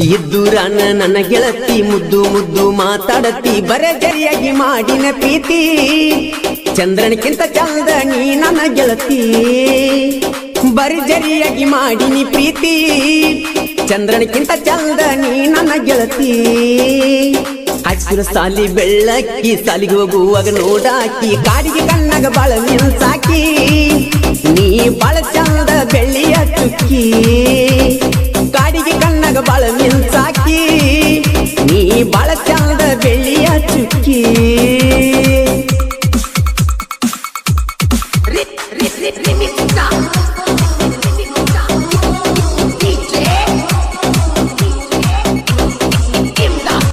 ಇದ್ದೂರನ ನನ್ನ ಗೆಳತಿ, ಮುದ್ದು ಮುದ್ದು ಮಾತಾಡತಿ, ಬರಜರಿಯಾಗಿ ಮಾಡಿನ ಪ್ರೀತಿ. ಚಂದ್ರನಕ್ಕಿಂತ ಚಂದ ನೀ ನನ್ನ ಗೆಳತಿ. ಬರಜರಿಯಾಗಿ ಮಾಡಿನಿ ಪ್ರೀತಿ. ಚಂದ್ರನಕ್ಕಿಂತ ಚಂದ ನೀ ನನ್ನ ಗೆಳತಿ. ಹಸಿರು ಸಾಲಿ, ಬೆಳ್ಳಕ್ಕಿ ಸಾಲಿಗೆ ಹೋಗುವಾಗ ನೋಡಾಕಿ, ಕಾಡಿಗೆ ಕಣ್ಣಾಗ ಬಾಳ ಸಾಕಿ ನೀ ಬಾಳ ಚಂದ ಬೆಳ್ಳಿಯ ಚುಕ್ಕಿ. ಕಣ್ಣಾಗ ಬಾಳ ಮಿಂಚಾಕಿ ನೀ ಬಾಳ ಚಂದ ಬೆಳ್ಳಿಯ ಚುಕ್ಕಿ.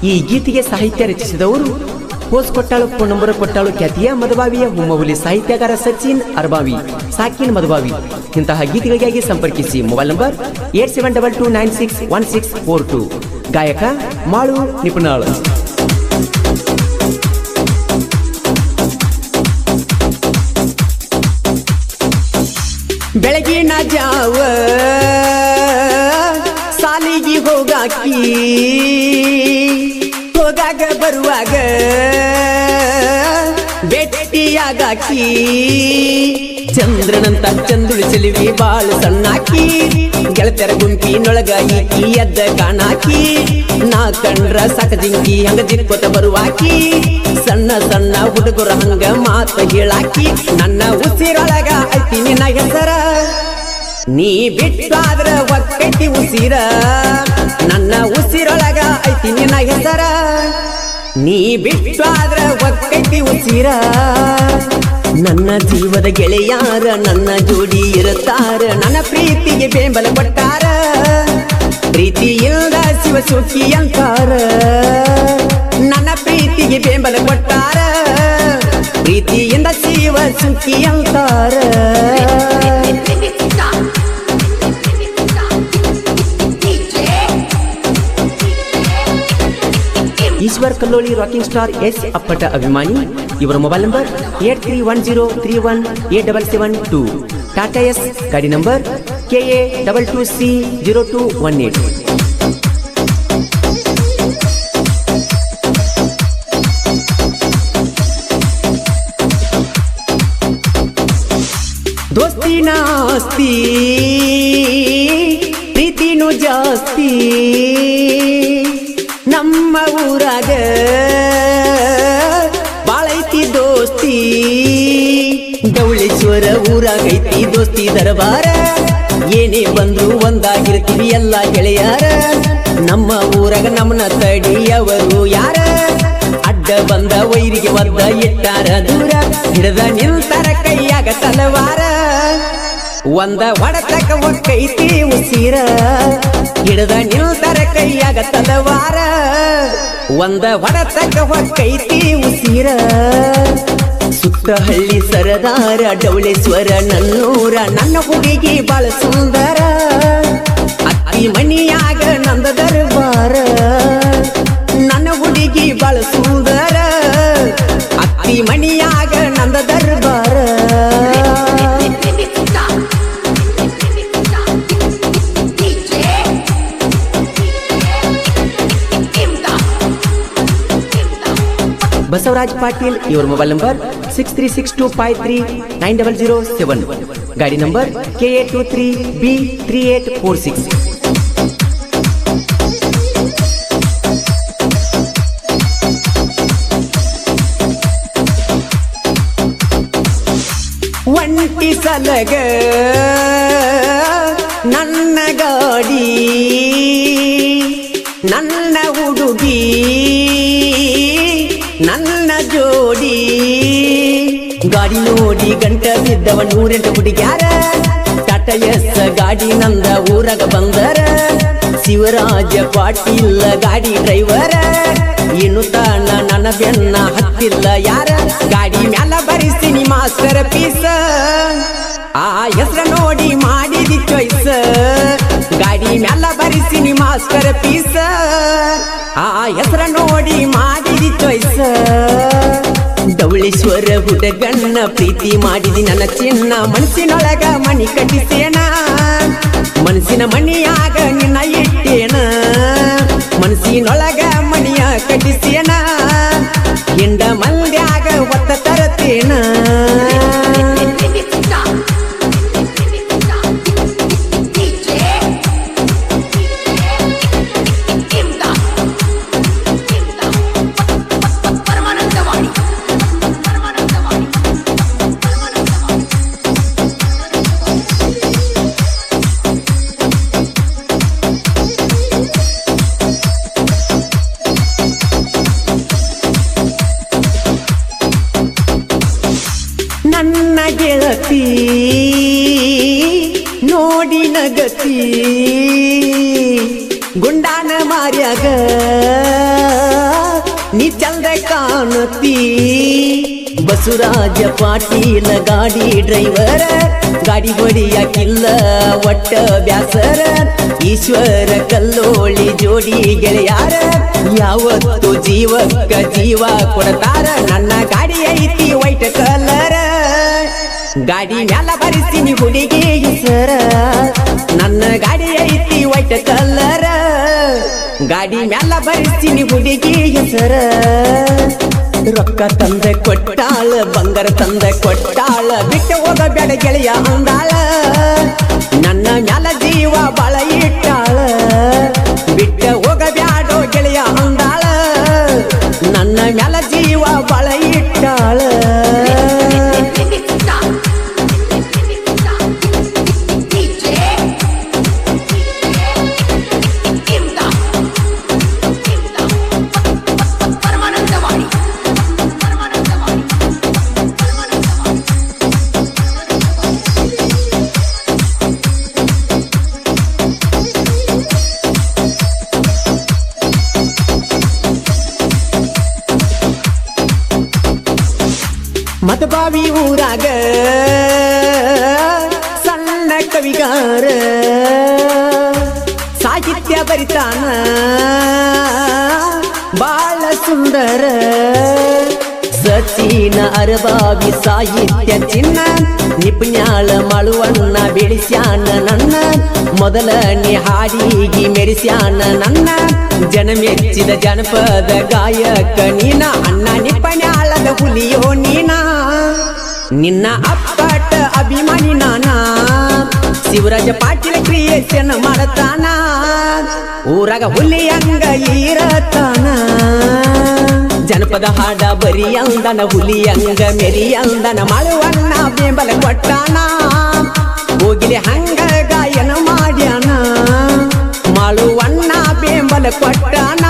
ಈ ಗೀತೆಗೆ ಸಾಹಿತ್ಯ ರಚಿಸಿದವರು ಪೋಸ್ ಕೊಟ್ಟಾಳು, ಫೋನ್ ನಂಬರ್ ಕೊಟ್ಟಾಳು, ಖ್ಯಾತಿಯ ಮದುಬಾವಿಯ ಹುಮ್ಮಹುಲಿ ಸಾಹಿತ್ಯಗಾರ ಸಚಿನ್ ಅರ್ಬಾವಿ, ಸಾಕಿನ್ ಮದುಬಾವಿ ಇಂತಹ ಗೀತೆಗಳಿಗಾಗಿ ಸಂಪರ್ಕಿಸಿ mobile number eight seven double two nine six one six four two. ಗಾಯಕ ಮಾಳು ನಿಪುಣಾಳು. ಬೆಳಗಿನ ಜಾವ ಸಾಲಿಗೆ ಹೋಗಾಕಿ, ಹೋಗಾಗ ಬರುವಾಗ ಭೇಟಿಯಾಗಾಕಿ ಚಂದ್ರನಂತ ಚಂದುಳು ಚೆಲುವಿ ಬಾಳು ಸಣ್ಣಾಕಿ. ಗೆಳತರ ಗುಂಪಿನೊಳಗ ಈಕಿ ಎದ್ದ ಕಾಣಾಕಿ. ನಾ ಕಂಡ್ರ ಸಕಜಿಂಗಿ ಹಂಗ ಜಿಕ್ಕೊತ ಬರುವಾಕಿ. ಸಣ್ಣ ಸಣ್ಣ ಹುಡುಗರ ಹಂಗ ಮಾತ ಹೇಳಾಕಿ. ನನ್ನ ಉಸಿರೊಳಗ ಐತಿ ನಿನ್ನ ಹೆಸರ. ನೀ ಬಿಟ್ಟಾದ್ರ ಒಕ್ಕೈತಿ ಉಸಿರ. ನನ್ನ ಉಸಿರೊಳಗ ಐತಿ ನಿನ್ನ ಹೆಸರ. ನೀ ಬಿಟ್ಟಾದ್ರ ಒಕ್ಕೈತಿ ಉಸಿರ ನನ್ನ ಜೀವದ ಗೆಳೆಯಾರ, ನನ್ನ ಜೋಡಿ ಇರುತ್ತಾರ, ನನ್ನ ಪ್ರೀತಿಗೆ ಬೆಂಬಲ ಕೊಟ್ಟಾರ ಪ್ರೀತಿಯಿಂದ ಶಿವ ಸುಖಿ ಅಂತಾರ. ಕಲ್ಲೋಳಿ ರಾಕಿಂಗ್ ಸ್ಟಾರ್ ಎಸ್ ಅಪ್ಪಟ ಅಭಿಮಾನಿ. ಇವರ mobile number eight three one zero three one eight double seven two. Tata Ace ಗಾಡಿ number K A double two C zero two one eight. ದೋಸ್ತಿನ ಆಸ್ತಿ ಪ್ರೀತಿನೂ ಜಾಸ್ತಿ. ನಮ್ಮ ಊರಾಗ ಬಾಳೈತಿ ದೋಸ್ತಿ ಗೌಳೇಶ್ವರ ಊರಾಗೈತಿ ದೋಸ್ತಿ ದರಬಾರ ಏನೇ ಬಂದ್ರು ಒಂದಾಗಿರ್ತೀವಿ ಎಲ್ಲ ಗೆಳೆಯಾರ ನಮ್ಮ ಊರಾಗ ನಮ್ಮನ್ನ ತಡಿಯವರು ಯಾರ ಅಡ್ಡ ಬಂದ ವೈರಿಗೆ ಒದ್ದ ಇಟ್ಟಾರ ದೂರ ಹಿಡದ ನಿಲ್ತಾರ ಕೈಯಾಗ ತಲವಾರ ಒಂದ ಹೊಡತಕ ಒಕ್ಕೈತಿ ಉಸಿರ ಹಿಡದ ನಿಲ್ತಾರ ಕೈಯಾಗ ತಲವಾರ ಒಂದ ಹೊಡತಕ ಕೈತಿ ಉಸಿರ. ಸುತ್ತ ಹಳ್ಳಿ ಸರದಾರ, ಡೌಳೇಶ್ವರ ನನ್ನೂರ, ನನ್ನ ಹುಡುಗಿ ಬಾಳ ಸುಂದರ. ಅತ್ತಿ ಮಣಿಯಾಗ ನಂದ ದರ್ಬಾರ. ನನ್ನ ಹುಡುಗಿ ಬಾಳ ಸುಂದರ. ಅತ್ತಿ ಮಣಿಯಾಗ ನಂದ ದರ್ಬಾರ. ಬಸವರಾಜ್ ಪಾಟೀಲ್ ಇವರ mobile number six three six two five three nine double zero seven ಗಾಡಿ number K A two three B three eight four six ಒಂಟಿ ಸಲಗ ನನ್ನ ಗಾಡಿ ನನ್ನ ಹುಡುಗಿ ನನ್ನ ಜೋಡಿ. ಗಾಡಿ ನೋಡಿ ಗಂಟ ಬಿದ್ದವ ನೂರೆಂಟು ಹುಡುಗ್ಯಾರ. ಟಾಟಾ ಎಸ್ ಗಾಡಿ ನಂದ ಊರಾಗ ಬಂದರ. ಶಿವರಾಜ ಪಾಟೀಲ್ ಗಾಡಿ ಡ್ರೈವರ. ಇನ್ನು ತಾನ ನನ್ನ ಬೆನ್ನ ಹತ್ತಿಲ್ಲ ಯಾರ. ಗಾಡಿ ಮ್ಯಾಲ ಬರಿಸ್ತೀನಿ ಮಾಸ್ಟರ್ ಪೀಸ. ಆ ಹೆಸ್ರ ನೋಡಿ ಮಾಡಿದಿ ಚಾಯ್ಸ್ ಗಾಡಿ ಮ್ಯಾಲ ಬರಿಸಿನಿ ಮಾಸ್ಟರ್ ಪೀಸ. ಆ ಹೆಸ್ರ ನೋಡಿ ಸ್ವರ ಹುಡುಗಣ್ಣ ಪ್ರೀತಿ ಮಾಡಿದಿ ನನ್ನ ಚಿನ್ನ ಮನಸ್ಸಿನೊಳಗ ಮಣಿ ಕಟ್ಟಿಸೇನ. ಮನಸ್ಸಿನ ಮಣಿಯಾಗ ನಿನ್ನ ಇಟ್ಟೇನ. ಮನಸ್ಸಿನೊಳಗ ಮಣಿಯ ಕಟ್ಟಿಸೇನಾ. ನಗತಿ ಗುಂಡಾನ ಮಾರ್ಯಾಗ ನೀ ಚಂದ ಕಾಣತಿ ಬಸವರಾಜ ಪಾಟೀಲ ಗಾಡಿ ಡ್ರೈವರ, ಗಾಡಿ ಹೊಡಿಯಾಕಿಲ್ಲ ಒಟ್ಟ ಬ್ಯಾಸರ. ಈಶ್ವರ ಕಲ್ಲೋಳಿ ಜೋಡಿ ಗೆಳೆಯಾರ, ಯಾವತ್ತು ಜೀವಕ್ಕ ಜೀವ ಕೊಡ್ತಾರ. ನನ್ನ ಗಾಡಿ ಐತಿ ವೈಟ್ ಕಲರ್ ಗಾಡಿ ಮ್ಯಾಲ ಬರಿಸ್ತೀನಿ ಹುಡುಗಿ ಹೆಸರ ಮ್ಯಾಲ ಬರೆಸ್ತೀನಿ ಹುಡುಗಿ ಹೆಸರ. ರೊಕ್ಕ ತಂದೆ ಕೊಟ್ಟಾಳ ಬಂಗಾರ ತಂದೆ ಕೊಟ್ಟಾಳ ಬಿಟ್ಟು ಹೋಗಬೇಡ ಗೆಳೆಯ ಅಂದಾಳ. ಮತಬಾವಿ ಊರಾಗ. ಸಣ್ಣ ಕವಿಗಾರ. ಸಾಹಿತ್ಯ ಬರಿತಾನ. ಬಾಳ ಸುಂದರ. ಸಚಿನ ಅರಬಾವಿ ಸಾಹಿತ್ಯ ಚಿನ್ನ. ನಿಪುಣ್ಯಾಳ ಮಳುವಣ್ಣ ಬೆಳೆಸ್ಯಾನ ನನ್ನ. ಮೊದಲನೇ ಹಾಡಿಗೆ ಮೆರೆಸ್ಯಾನ ನನ್ನ. ಜನ ಮೆಚ್ಚಿದ ಜನಪದ ಗಾಯಕ ನೀನ ಅಣ್ಣ ನಿಪಣ್ಯಾಳದ ಹುಲಿಯೋ ನೀನ? ನಿನ್ನ ಅಪ್ಪಟ ಅಭಿಮಾನಿ ನಾನ? ಶಿವರಾಜ ಪಾಟೀಲ ಕ್ರಿಯೇಷನ್ ಮಾಡತಾನ? ಊರಾಗ ಹುಲಿ ಅಂಗ ಇರತಾನ? ಜನಪದ ಹಾಡ ಬರಿ ಹುಲಿ ಅಂಗ ಮೆರಿ ಅಂದನ ಮಾಡುವಣ್ಣ ಬೆಂಬಲ ಕೊಟ್ಟಾನ? ಹೋಗಿಲೆ ಹಂಗ ಗಾಯನ ಮಾಡ್ಯಾನ? ಮಳುವಣ್ಣ ಬೆಂಬಲ ಕೊಟ್ಟಾನ?